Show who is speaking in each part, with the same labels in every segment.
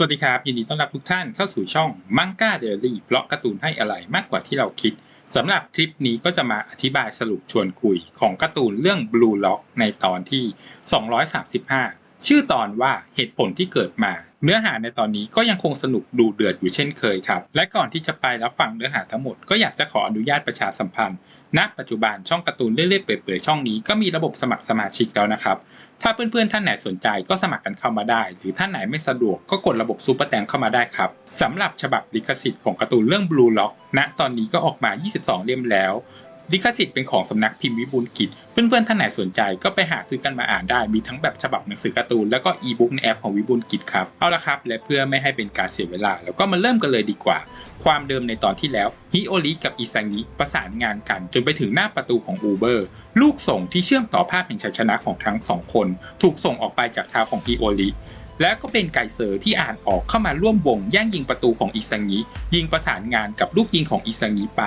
Speaker 1: สวัสดีครับ ยินดีต้อนรับทุกท่านเข้าสู่ช่องมังก้าเดลี่เพราะการ์ตูนให้อะไรมากกว่าที่เราคิดสำหรับคลิปนี้ก็จะมาอธิบายสรุปชวนคุยของการ์ตูนเรื่อง Blue Lock ในตอนที่ 235 ชื่อตอนว่าเหตุผลที่เกิดมา เนื้อหาในตอนนี้ก็ยังคงสนุกดูเดือดอยู่เช่นเคยครับ และก่อนที่จะไปรับฟังเนื้อหาทั้งหมดก็อยากจะขออนุญาตประชาสัมพันธ์ ณ ปัจจุบันช่องการ์ตูนเล่ๆเปื่อยๆช่องนี้ก็มีระบบสมัครสมาชิกแล้วนะครับ ถ้าเพื่อนๆท่านไหนสนใจก็สมัครกันเข้ามาได้ หรือท่านไหนไม่สะดวกก็กดระบบซูเปอร์แตงเข้ามาได้ครับสำหรับฉบับลิขสิทธิ์ของการ์ตูนเรื่อง Blue Lock ณตอนนี้ก็ออกมา 22 เล่มแล้ว ลิขสิทธิ์เป็นของสำนักพิมพ์วิบูลกิจ เพื่อนๆท่านไหนสนใจก็ไปหาซื้อกันมาอ่านได้ มีทั้งแบบฉบับหนังสือการ์ตูนแล้วก็อีบุ๊กในแอปของวิบูลกิจครับ เอาละครับ และเพื่อไม่ให้เป็นการเสียเวลา แล้วก็มาเริ่มกันเลยดีกว่า ความเดิมในตอนที่แล้วฮิโอริกับอิซังิประสานงานกันจนไปถึงหน้าประตูของอูเบอร์ลูกส่งที่เชื่อมต่อภาพแห่งชัยชนะของทั้งสองคน ถูกส่งออกไปจากเท้าของฮิโอริและก็เป็นไกเซอร์ที่อ่านออกเข้ามาร่วมวงแย่งยิงประตูของอิซังิยิงประสานงานกับลูกยิงของอิซังิไป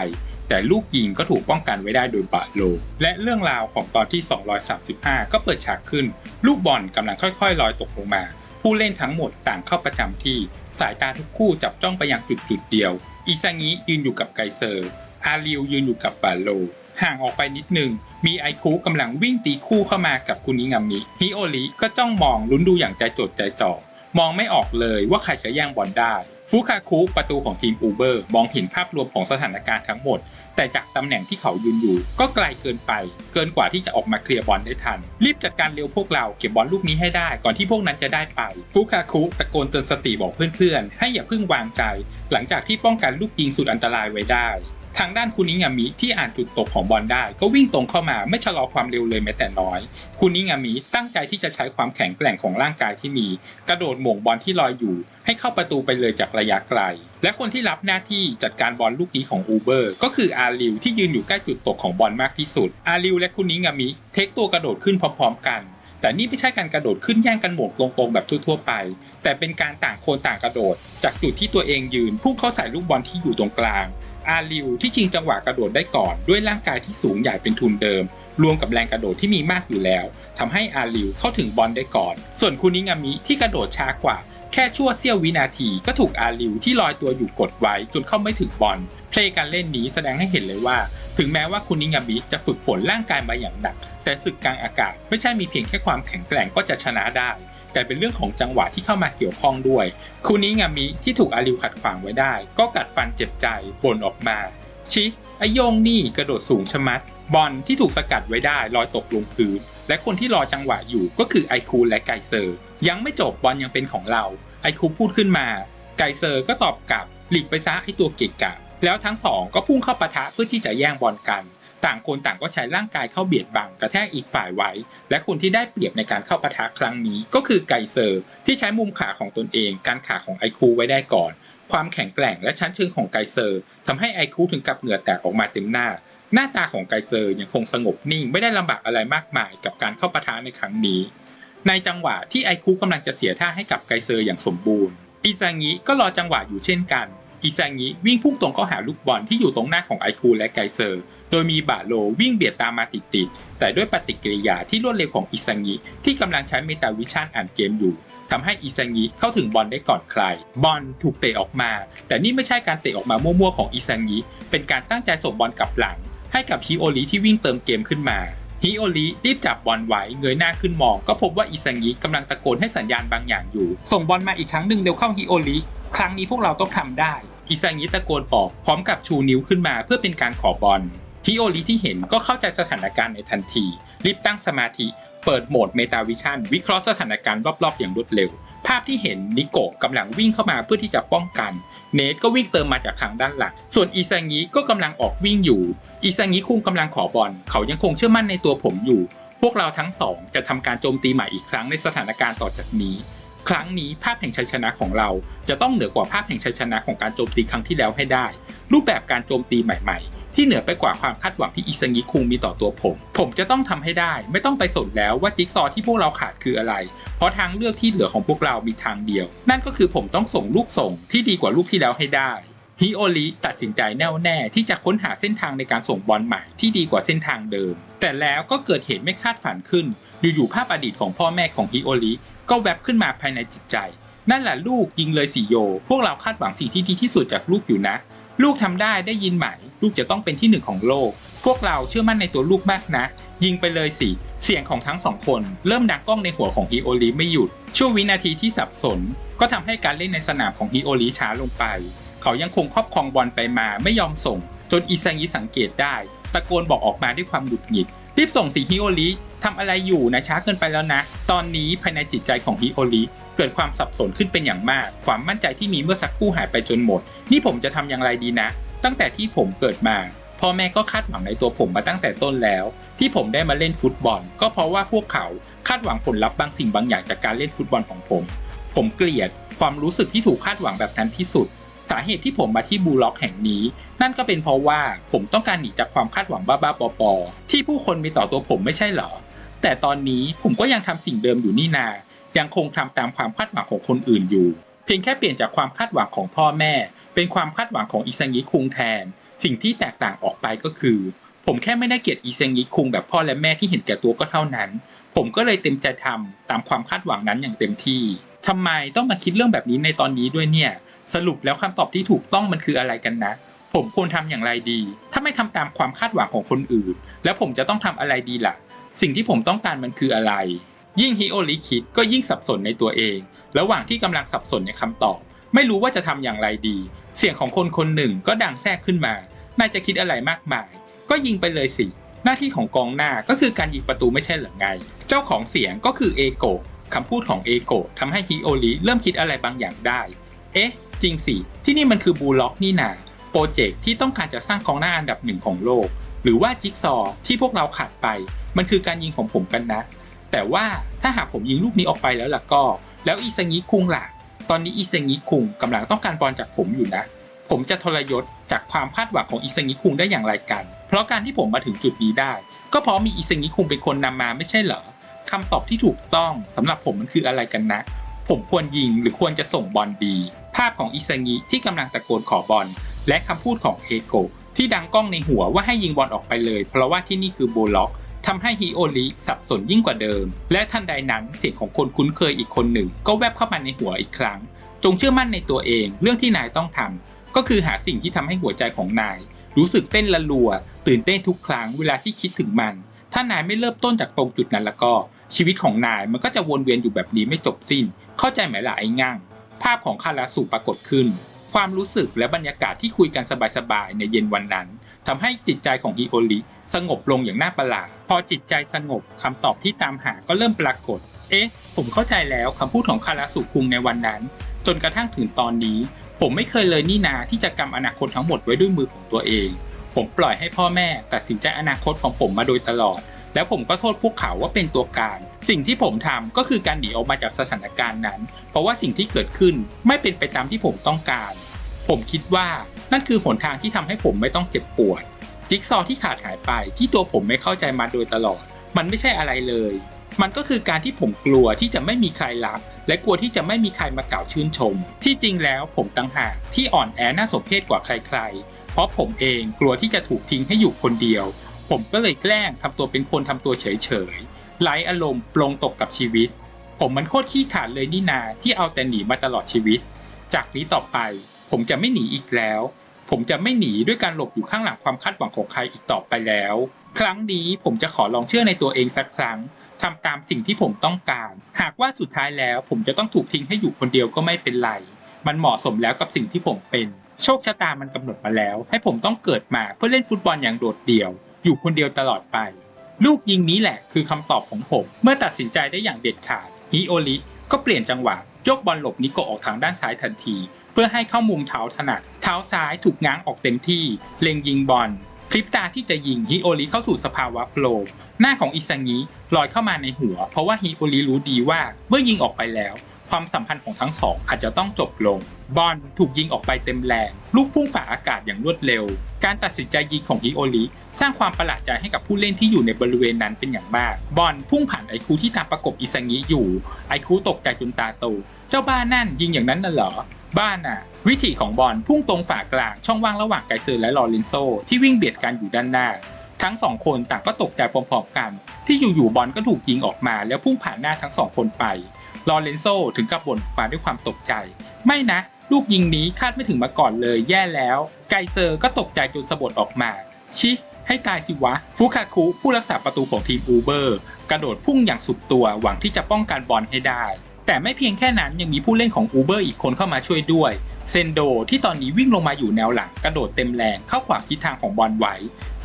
Speaker 1: แต่ลูกยิงก็ถูกป้องกันไว้ได้โดยบาโล และเรื่องราวของตอนที่ 235 ก็เปิดฉากขึ้น ลูกบอลกำลังค่อยๆ ลอยตกลงมา ผู้เล่นทั้งหมดต่างเข้าประจำที่ สายตาทุกคู่จับจ้องไปยังจุดจุดๆเดียว อิซางิยืนอยู่กับไกเซอร์ อาริวยืนอยู่กับบาโล ห่างออกไปนิดนึง มีไอคุกำลังวิ่งตีคู่เข้ามากับคุนิงามิ ฮิโอริก็จ้องมองลุ้นดูอย่างใจจดใจจ่อ มองไม่ออกเลยว่าใครจะแย่งบอลได้ ฟูคาคุประตูของทีมอูเบอร์มองเห็นภาพรวมของสถานการณ์ทั้งหมด แต่จากตำแหน่งที่เขายืนอยู่ ก็ไกลเกินไป เกินกว่าที่จะออกมาเคลียร์บอลได้ทัน รีบจัดการเร็วพวกเราเก็บบอลลูกนี้ให้ได้ก่อนที่พวกนั้นจะได้ไป ฟูคาคุตะโกนเตือนสติบอกเพื่อนๆ ให้อย่าเพิ่งวางใจ หลังจากที่ป้องกันลูกยิงสุดอันตรายไว้ได้ ทางด้านคุนิงามิที่อ่านจุดตกของบอลได้ก็วิ่งตรงเข้ามาไม่ชะลอความเร็วเลยแม้แต่น้อย คุนิงามิตั้งใจที่จะใช้ความแข็งแกร่งของร่างกายที่มี กระโดดหม่งบอลที่ลอยอยู่ ให้เข้าประตูไปเลยจากระยะไกล และคนที่รับหน้าที่จัดการบอลลูกนี้ของอูเบอร์ก็คืออาริวที่ยืนอยู่ใกล้จุดตกของบอลมากที่สุด อาริวและคุนิงามิเทคตัวกระโดดขึ้นพร้อมๆกันแต่นี่ไม่ใช่การกระโดดขึ้นแย่งกันหมงตรงๆแบบทั่วๆไป แต่เป็นการต่างคนต่างกระโดด จากจุดที่ตัวเองยืนพุ่งเข้าใส่ลูกบอลที่อยู่ตรงกลาง อาริวที่ชิงจังหวะกระโดดได้ก่อนด้วยร่างกายที่สูงใหญ่เป็นทุนเดิม รวมกับแรงกระโดดที่มีมากอยู่แล้วทำให้อาริวเข้าถึงบอลได้ก่อน ส่วนคุนิงามิที่กระโดดช้ากว่า แค่ชั่วเสี้ยววินาทีก็ถูกอาริวที่ลอยตัวอยู่กดไว้จนเข้าไม่ถึงบอลเพลย์การเล่นนี้แสดงให้เห็นเลยว่า ถึงแม้ว่าคุนิงามิจะฝึกฝนร่างกายมาอย่างหนัก แต่ศึกกลางอากาศไม่ใช่มีเพียงแค่ความแข็งแกร่งก็จะชนะได้ แต่เป็นเรื่องของจังหวะที่เข้ามาเกี่ยวข้องด้วยคุนิงามิที่ถูกอาริวขัดขวางไว้ได้ ก็กัดฟันเจ็บใจบ่นออกมา ชิไอโยงนี่กระโดดสูงชะมัด บอลที่ถูกสกัดไว้ได้ลอยตกลงพื้น และคนที่รอจังหวะอยู่ก็คือไอคูและไกเซอร์ ยังไม่จบบอลยังเป็นของเรา ไอคูพูดขึ้นมา ไกเซอร์ก็ตอบกลับ หลีกไปซะไอตัวเกะกะ แล้วทั้งสองก็พุ่งเข้าปะทะเพื่อที่จะแย่งบอลกัน ต่างคนต่างก็ใช้ร่างกายเข้าเบียดบังกระแทกอีกฝ่ายไว้ และคนที่ได้เปรียบในการเข้าปะทะครั้งนี้ ก็คือไกเซอร์ ที่ใช้มุมขาของตนเอง การขาของไอคูไว้ได้ก่อน ความแข็งแกร่งและชั้นเชิงของไกเซอร์ทำให้ไอคูถึงกับเหงื่อแตกออกมาเต็มหน้า หน้าตาของไกเซอร์ยังคงสงบนิ่งไม่ได้ลำบากอะไรมากมายกับการเข้าปะทะในครั้งนี้ ในจังหวะที่ไอคูกำลังจะเสียท่าให้กับไกเซอร์อย่างสมบูรณ์อิซางิก็รอจังหวะอยู่เช่นกัน อิซางิวิ่งพุ่งตรงเข้าหาลูกบอลที่อยู่ตรงหน้าของไอคูและไกเซอร์ โดยมีบาโลวิ่งเบียดตามมาติดๆ แต่ด้วยปฏิกิริยาที่รวดเร็วของอิซางิที่กำลังใช้เมตาวิชั่นอ่านเกมอยู่ทำให้อิซางิเข้าถึงบอลได้ก่อนใคร บอลถูกเตะออกมา แต่นี่ไม่ใช่การเตะออกมามั่วๆของอิซางิเป็นการตั้งใจส่งบอลกลับหลัง ให้กับฮิโอริที่วิ่งเติมเกมขึ้นมาฮิโอริรีบจับบอลไว้เงยหน้าขึ้นมอง ก็พบว่าอิซังิกำลังตะโกนให้สัญญาณบางอย่างอยู่ ส่งบอลมาอีกครั้งหนึ่งเร็วเข้าฮิโอริ รั้งนี้พวกเราต้องทำได้ อิซังิตะโกนบอกพร้อมกับชูนิ้วขึ้นมาเพื่อเป็นการขอบอลฮิโอริที่เห็นก็เข้าใจสถานการณ์ในทันที รีบตั้งสมาธิ เปิดโหมดเมตาวิชั่นวิเคราะห์สถานการณ์รอบๆ อย่างรวดเร็ว ภาพที่เห็นนิโกะกำลังวิ่งเข้ามาเพื่อที่จะป้องกัน เนทก็วิ่งเติมมาจากทางด้านหลัง ส่วนอิซางิก็กำลังออกวิ่งอยู่ อิซางิคุงกำลังขอบอล เขายังคงเชื่อมั่นในตัวผมอยู่ พวกเราทั้งสองจะทำการโจมตีใหม่อีกครั้งในสถานการณ์ต่อจากนี้ ครั้งนี้ภาพแห่งชัยชนะของเราจะต้องเหนือกว่าภาพแห่งชัยชนะของการโจมตีครั้งที่แล้วให้ได้ รูปแบบการโจมตีใหม่ ๆ ที่เหนือไปกว่าความคาดหวังที่อิซางิคุงมีต่อตัวผม ผมจะต้องทำให้ได้ ไม่ต้องไปสนแล้วว่าจิ๊กซอว์ที่พวกเราขาดคืออะไร เพราะทางเลือกที่เหลือของพวกเรามีทางเดียว นั่นก็คือผมต้องส่งลูกส่งที่ดีกว่าลูกที่แล้วให้ได้ ฮิโอริตัดสินใจแน่วแน่ที่จะค้นหาเส้นทางในการส่งบอลใหม่ที่ดีกว่าเส้นทางเดิม แต่แล้วก็เกิดเหตุไม่คาดฝันขึ้น อยู่ๆภาพอดีตของพ่อแม่ของฮิโอริก็แวบขึ้นมาภายในจิตใจ นั่นแหละลูกยิงเลยสิโย พวกเราคาดหวังสิ่งที่ดีที่สุดจากลูกอยู่นะ ลูกทำได้ได้ยินไหม ลูกจะต้องเป็นที่หนึ่งของโลก พวกเราเชื่อมั่นในตัวลูกมากนะ ยิงไปเลยสิ เสียงของทั้งสองคนเริ่มดังก้องในหัวของฮิโอริไม่หยุดช่วงวินาทีที่สับสน ก็ทำให้การเล่นในสนามของฮิโอริช้าลงไป เขายังคงครอบครองบอลไปมาไม่ยอมส่ง จนอิซังยิสังเกตได้ ตะโกนบอกออกมาด้วยความหงุดหงิดรีบส่งสิฮิโอริทำอะไรอยู่นะช้าเกินไปแล้วนะ ตอนนี้ภายในจิตใจของฮิโอริเกิดความสับสนขึ้นเป็นอย่างมาก ความมั่นใจที่มีเมื่อสักครู่หายไปจนหมด นี่ผมจะทำอย่างไรดีนะ ตั้งแต่ที่ผมเกิดมาพ่อแม่ก็คาดหวังในตัวผมมาตั้งแต่ต้นแล้ว ที่ผมได้มาเล่นฟุตบอล ก็เพราะว่าพวกเขาคาดหวังผลลัพธ์บางสิ่งบางอย่างจากการเล่นฟุตบอลของผม ผมเกลียดความรู้สึกที่ถูกคาดหวังแบบนั้นที่สุด สาเหตุที่ผมมาที่บูล็อกแห่งนี้ นั่นก็เป็นเพราะว่าผมต้องการหนีจากความคาดหวังบ้าๆปอๆที่ผู้คนมีต่อตัวผมไม่ใช่เหรอ แต่ตอนนี้ผมก็ยังทำสิ่งเดิมอยู่นี่นา ยังคงทำตามความคาดหวังของคนอื่นอยู่ เพียงแค่เปลี่ยนจากความคาดหวังของพ่อแม่ เป็นความคาดหวังของอิซังิคุงแทน สิ่งที่แตกต่างออกไปก็คือ ผมแค่ไม่ได้เกลียดอิซังิคุงแบบพ่อและแม่ที่เห็นแก่ตัวก็เท่านั้น ผมก็เลยเต็มใจทำตามความคาดหวังนั้นอย่างเต็มที่ ทำไมต้องมาคิดเรื่องแบบนี้ในตอนนี้ด้วยเนี่ย สรุปแล้วคำตอบที่ถูกต้องมันคืออะไรกันนะ ผมควรทำอย่างไรดี ถ้าไม่ทำตามความคาดหวังของคนอื่น แล้วผมจะต้องทำอะไรดีล่ะ สิ่งที่ผมต้องการมันคืออะไร ยิ่งฮิโอริคิดก็ยิ่งสับสนในตัวเอง ระหว่างที่กำลังสับสนในคำตอบ ไม่รู้ว่าจะทำอย่างไรดี เสียงของคนคนหนึ่งก็ดังแทรกขึ้นมานายจะคิดอะไรมากมาย ก็ยิงไปเลยสิหน้าที่ของกองหน้าก็คือการยิงประตูไม่ใช่เหรือไง เจ้าของเสียงก็คือเอโกะ คำพูดของเอโกะทำให้ฮิโอริเริ่มคิดอะไรบางอย่างได้ เอ๊ะ จริงสิ ที่นี่มันคือบูล็อกนี่นาโปรเจกต์ที่ต้องการจะสร้างกองหน้าอันดับหนึ่งของโลก หรือว่าจิ๊กซอว์ที่พวกเราขาดไป มันคือการยิงของผมกันนะ แต่ว่าถ้าหากผมยิงลูกนี้ออกไปแล้วล่ะก็ แล้วอีซังิคุงล่ะ ตอนนี้อีซังิคุงกำลังต้องการบอลจากผมอยู่นะ ผมจะทรยศจากความคาดหวังของอีซังิคุงได้อย่างไรกัน เพราะการที่ผมมาถึงจุดนี้ได้ ก็เพราะมีอีซังิคุงเป็นคนนำมาไม่ใช่เหรอ คำตอบที่ถูกต้องสำหรับผมมันคืออะไรกันนะ ผมควรยิงหรือควรจะส่งบอลดี ภาพของอิซางิที่กำลังตะโกนขอบอล และคำพูดของเอโกที่ดังกล้องในหัวว่าให้ยิงบอลออกไปเลย เพราะว่าที่นี่คือโบล็อกทำให้ฮิโอริสับสนยิ่งกว่าเดิม และทันใดนั้นเสียงของคนคุ้นเคยอีกคนหนึ่ง ก็แวบเข้ามาในหัวอีกครั้ง จงเชื่อมั่นในตัวเอง เรื่องที่นายต้องทำก็คือหาสิ่งที่ทำให้หัวใจของนาย รู้สึกเต้นละลัว ตื่นเต้นทุกครั้งเวลาที่คิดถึงมัน ถ้านายไม่เริ่มต้นจากตรงจุดนั้นแล้วก็ ชีวิตของนายมันก็จะวนเวียนอยู่แบบนี้ไม่จบสิ้น เข้าใจไหมล่ะไอ้ง่าง ภาพของคาราสุปรากฏขึ้น ความรู้สึกและบรรยากาศที่คุยกันสบายๆในเย็นวันนั้นทำให้จิตใจของฮิโอริสงบลงอย่างน่าประหลาด พอจิตใจสงบคำตอบที่ตามหาก็เริ่มปรากฏ เอ๊ะ ผมเข้าใจแล้วคำพูดของคาราสุคุงในวันนั้น จนกระทั่งถึงตอนนี้ ผมไม่เคยเลยนี่นาที่จะกำอนาคตทั้งหมดไว้ด้วยมือของตัวเอง ผมปล่อยให้พ่อแม่ตัดสินใจอนาคตของผมมาโดยตลอด แล้วผมก็โทษพวกเขาว่าเป็นตัวการ สิ่งที่ผมทำก็คือการหนีออกมาจากสถานการณ์นั้น เพราะว่าสิ่งที่เกิดขึ้นไม่เป็นไปตามที่ผมต้องการ ผมคิดว่านั่นคือหนทางที่ทำให้ผมไม่ต้องเจ็บปวด จิ๊กซอว์ที่ขาดหายไปที่ตัวผมไม่เข้าใจมาโดยตลอด มันไม่ใช่อะไรเลย มันก็คือการที่ผมกลัวที่จะไม่มีใครรัก และกลัวที่จะไม่มีใครมากล่าวชื่นชม ที่จริงแล้วผมตั้งหากที่อ่อนแอน่าสมเพชกว่าใครๆ เพราะผมเองกลัวที่จะถูกทิ้งให้อยู่คนเดียว ผมก็เลยแกล้งทำตัวเป็นคนทำตัวเฉยๆไร้อารมณ์ปลงตกกับชีวิต ผมมันโคตรขี้ขลาดเลยนี่นาที่เอาแต่หนีมาตลอดชีวิต จากนี้ต่อไปผมจะไม่หนีอีกแล้ว ผมจะไม่หนีด้วยการหลบอยู่ข้างหลังความคาดหวังของใครอีกต่อไปแล้ว ครั้งนี้ผมจะขอลองเชื่อในตัวเองสักครั้งทำตามสิ่งที่ผมต้องการ หากว่าสุดท้ายแล้ว ผมจะต้องถูกทิ้งให้อยู่คนเดียวก็ไม่เป็นไร มันเหมาะสมแล้วกับสิ่งที่ผมเป็น โชคชะตามันกำหนดมาแล้ว ให้ผมต้องเกิดมาเพื่อเล่นฟุตบอลอย่างโดดเดี่ยว อยู่คนเดียวตลอดไป ลูกยิงนี้แหละคือคำตอบของผม เมื่อตัดสินใจได้อย่างเด็ดขาดฮิโอริก็เปลี่ยนจังหวะยกบอลหลบนิโกะออกทางด้านซ้ายทันที เพื่อให้เข้ามุมเท้าถนัด เท้าซ้ายถูกง้างออกเต็มที่ เล็งยิงบอลพลิบตาที่จะยิงฮิโอริเข้าสู่สภาวะโฟลว์หน้าของอิซังิลอยเข้ามาในหัว เพราะว่าฮิโอริรู้ดีว่าเมื่อยิงออกไปแล้ว ความสัมพันธ์ของทั้งสองอาจจะต้องจบลง บอลถูกยิงออกไปเต็มแรง ลูกพุ่งฝ่าอากาศอย่างรวดเร็ว การตัดสินใจยิงของฮิโอริสร้างความประหลาดใจให้กับผู้เล่นที่อยู่ในบริเวณนั้นเป็นอย่างมาก บอลพุ่งผ่านไอคูที่ตามประกบอิซังิอยู่ ไอคูตกใจจนตาโตเจ้าบ้านนั่นยิงอย่างนั้นน่ะเหรอ บ้านน่ะ วิถีของบอลพุ่งตรงฝากลางช่องว่างระหว่างไกเซอร์และลอเรนโซที่วิ่งเบียดกันอยู่ด้านหน้า ทั้งสองคนต่างก็ตกใจพร้อมๆกัน ที่อยู่ๆบอลก็ถูกยิงออกมาแล้วพุ่งผ่านหน้าทั้งสองคนไปลอเรนโซถึงกับบ่นออกมาด้วยความตกใจ ไม่นะ ลูกยิงนี้คาดไม่ถึงมาก่อนเลยแย่แล้ว ไกเซอร์ก็ตกใจจนสะบัดออกมา ชิให้ตายสิวะ ฟุคาคุผู้รักษาประตูของทีมอูเบอร์ กระโดดพุ่งอย่างสุดตัวหวังที่จะป้องกันบอลให้ได้ แต่ไม่เพียงแค่นั้นยังมีผู้เล่นของอูเบอร์อีกคนเข้ามาช่วยด้วยเซนโดที่ตอนนี้วิ่งลงมาอยู่แนวหลังกระโดดเต็มแรงเข้าขวางทิศทางของบอลไว้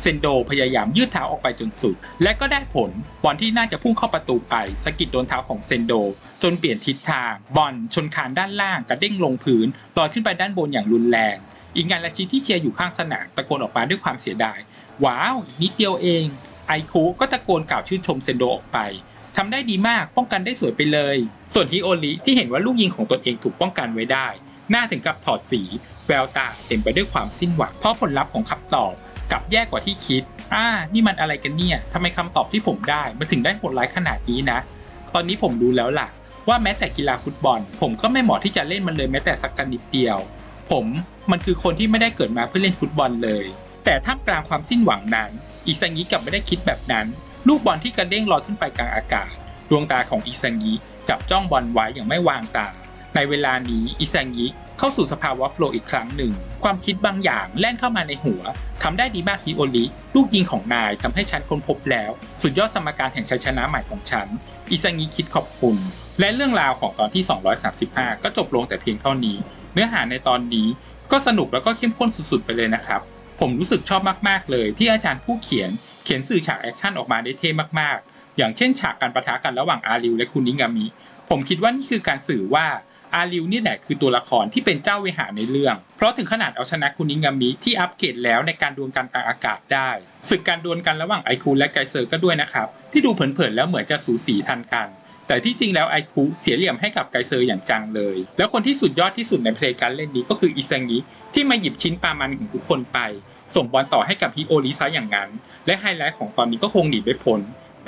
Speaker 1: เซนโดพยายามยืดเท้าออกไปจนสุด และก็ได้ผลบอลที่น่าจะพุ่งเข้าประตูไปสะกิดโดนเท้าของเซนโด จนเปลี่ยนทิศทางบอลชนคานด้านล่างกระเด้งลงพื้นลอยขึ้นไปด้านบนอย่างรุนแรง อีกงานละชิที่เชียร์อยู่ข้างสนามตะโกนออกมาด้วยความเสียดาย ว้าวนิดเดียวเอง ไอคูก็ตะโกนกล่าวชื่นชมเซนโดออกไป ทำได้ดีมากป้องกันได้สวยไปเลย ส่วนฮิโอริที่เห็นว่าลูกยิงของตนเองถูกป้องกันไว้ได้ หน้าถึงกับถอดสี แววตาเต็มไปด้วยความสิ้นหวังเพราะผลลัพธ์ของคำตอบกลับแย่กว่าที่คิด อ่า นี่มันอะไรกันเนี่ยทำไมคำตอบที่ผมได้มันถึงได้โหดร้ายขนาดนี้นะ ตอนนี้ผมรู้แล้วล่ะ ว่าแม้แต่กีฬาฟุตบอล ผมก็ไม่เหมาะที่จะเล่นมันเลยแม้แต่สักกันนิดเดียว ผมมันคือคนที่ไม่ได้เกิดมาเพื่อเล่นฟุตบอลเลย แต่ท่ามกลางความสิ้นหวังนั้น อิซังิกลับไม่ได้คิดแบบนั้น ลูกบอลที่กระเด้งลอยขึ้นไปกลางอากาศ ดวงตาของอิซังิจับจ้องบอลไว้อย่างไม่วางตา ในเวลานี้อิซังิเข้าสู่สภาวะโฟล์อีกครั้งหนึ่ง ความคิดบางอย่างแล่นเข้ามาในหัวทำได้ดีมากฮิโอริลูกยิงของนายทำให้ฉันค้นพบแล้ว สุดยอดสมการแห่งชัยชนะใหม่ของฉัน อิซังิคิดขอบคุณ และเรื่องราวของตอนที่ 235 ก็จบลงแต่เพียงเท่านี้ เนื้อหาในตอนนี้ก็สนุกแล้วก็เข้มข้นสุดๆไปเลยนะครับ ผมรู้สึกชอบมากๆเลย ที่อาจารย์ผู้เขียน เขียนสื่อฉากแอคชั่นออกมาได้เท่มากๆ อย่างเช่นฉากการประทะกันระหว่างอาริวและคุนิงามิ ผมคิดว่านี่คือการสื่อว่าอาริวนี่แหละคือตัวละครที่เป็นเจ้าวิหารในเรื่อง เพราะถึงขนาดเอาชนะคุนิงามิที่อัปเกรดแล้วในการดวลกันกลางอากาศได้ศึกการดวลกันระหว่างไอคูและไกเซอร์ก็ด้วยนะครับ ที่ดูเผินๆแล้วเหมือนจะสูสีทันกัน แต่ที่จริงแล้วไอคุเสียเหลี่ยมให้กับไกเซอร์อย่างจังเลย แล้วคนที่สุดยอดที่สุดในเพลงการเล่นนี้ก็คืออิซังิที่มาหยิบชิ้นปลามันของทุกคนไป ส่งบอลต่อให้กับฮิโอริซะอย่างนั้น และไฮไลท์ของตอนนี้ก็คงหนีไม่พ้น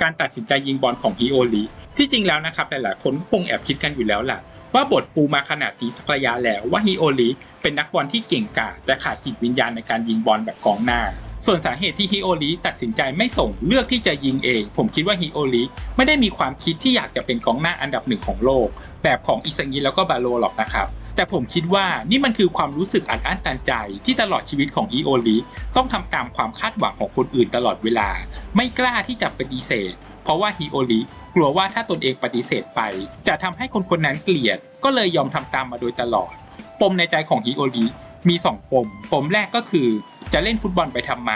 Speaker 1: การตัดสินใจยิงบอลของฮิโอริที่จริงแล้วนะครับหลายๆคนก็คงแอบคิดกันอยู่แล้วล่ะว่าบทปูมาขนาดนี้สักระยะแล้วว่าฮิโอริเป็นนักบอลที่เก่งกาจแต่ขาดจิตวิญญาณในการยิงบอลแบบกองหน้า ส่วนสาเหตุที่ฮิโอริตัดสินใจไม่ส่งเลือกที่จะยิงเอง ผมคิดว่าฮิโอริไม่ได้มีความคิดที่อยากจะเป็นกองหน้าอันดับหนึ่งของโลก แบบของอิซังิแล้วก็บาโลหรอกนะครับ แต่ผมคิดว่านี่มันคือความรู้สึกอัดอั้นตันใจ ที่ตลอดชีวิตของฮิโอริต้องทำตามความคาดหวังของคนอื่นตลอดเวลา ไม่กล้าที่จะปฏิเสธ เพราะว่าฮิโอริกลัวว่าถ้าตนเองปฏิเสธไป จะทำให้คนคนนั้นเกลียด ก็เลยยอมทำตามมาโดยตลอด ปมในใจของฮิโอริมีสองปม ปมแรกก็คือ จะเล่นฟุตบอลไปทำไม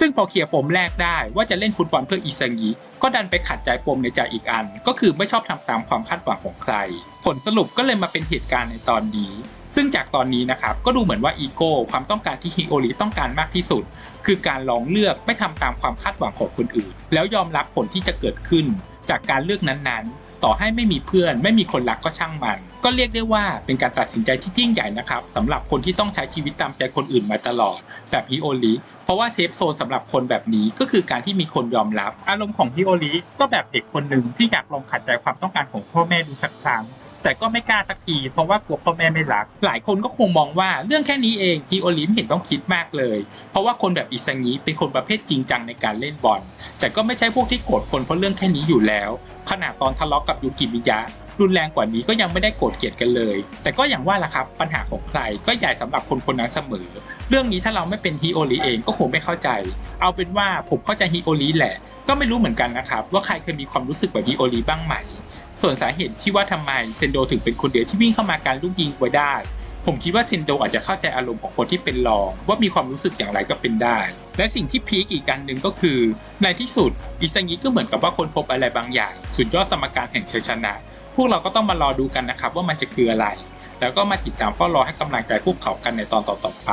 Speaker 1: ซึ่งพอเคลียร์ปมแรกได้ว่าจะเล่นฟุตบอลเพื่ออิซังิก็ดันไปขัดใจปมในใจอีกอัน ก็คือไม่ชอบทำตามความคาดหวังของใคร ผลสรุปก็เลยมาเป็นเหตุการณ์ในตอนนี้ ซึ่งจากตอนนี้นะครับก็ดูเหมือนว่าอีโก้ความต้องการที่ฮิโอริต้องการมากที่สุด คือการลองเลือกไม่ทำตามความคาดหวังของคนอื่น แล้วยอมรับผลที่จะเกิดขึ้น จากการเลือกนั้นๆ ต่อให้ไม่มีเพื่อน ไม่มีคนรักก็ช่างมัน ก็เรียกได้ว่าเป็นการตัดสินใจที่ยิ่งใหญ่นะครับสำหรับคนที่ต้องใช้ชีวิตตามใจคนอื่นมาตลอด แบบฮิโอลิเพราะว่าเซฟโซนสำหรับคนแบบนี้ก็คือการที่มีคนยอมรับ อารมณ์ของฮิโอลิก็แบบเด็กคนหนึ่งที่อยากลองขัดใจความต้องการของพ่อแม่ดูสักครั้ง แต่ก็ไม่กล้าสักทีเพราะว่ากลัวพ่อแม่ไม่รัก หลายคนก็คงมองว่าเรื่องแค่นี้เองฮิโอริมเห็นต้องคิดมากเลย เพราะว่าคนแบบอิซังิเป็นคนประเภทจริงจังในการเล่นบอล แต่ก็ไม่ใช่พวกที่โกรธคนเพราะเรื่องแค่นี้อยู่แล้วขนาดตอนทะเลาะกับยูกิมิยะรุนแรงกว่านี้ก็ยังไม่ได้โกรธเกลียดกันเลย แต่ก็อย่างว่าล่ะครับ ปัญหาของใครก็ใหญ่สำหรับคนคนนั้นเสมอ เรื่องนี้ถ้าเราไม่เป็นฮิโอริเองก็คงไม่เข้าใจ เอาเป็นว่าผมเข้าใจฮิโอริแหละ ก็ไม่รู้เหมือนกันนะครับ ว่าใครเคยมีความรู้สึกแบบฮิโอริบ้างไหม ส่วนสาเหตุที่ว่าทำไมเซนโดถึงเป็นคนเดียวที่วิ่งเข้ามาการลูกยิงไว้ได้ ผมคิดว่าเซนโดอาจจะเข้าใจอารมณ์ของคนที่เป็นรองว่ามีความรู้สึกอย่างไรก็เป็นได้ และสิ่งที่พีคอีกการหนึ่งก็คือ ในที่สุดอิซังิก็เหมือนกับว่าคนพบอะไรบางอย่าง สุดยอดสมการแห่งชัยชนะ พวกเราก็ต้องมารอดูกันนะครับว่ามันจะคืออะไร แล้วก็มาติดตามเฝ้ารอให้กำลังใจพวกเขากันในตอนต่อๆไป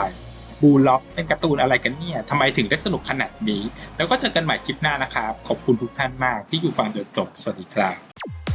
Speaker 1: บูล็อกเป็นการ์ตูนอะไรกันเนี่ยทำไมถึงได้สนุกขนาดนี้ แล้วก็เจอกันใหม่คลิปหน้านะครับ ขอบคุณทุกท่านมากที่อยู่ฟังจนจบ สวัสดีครับ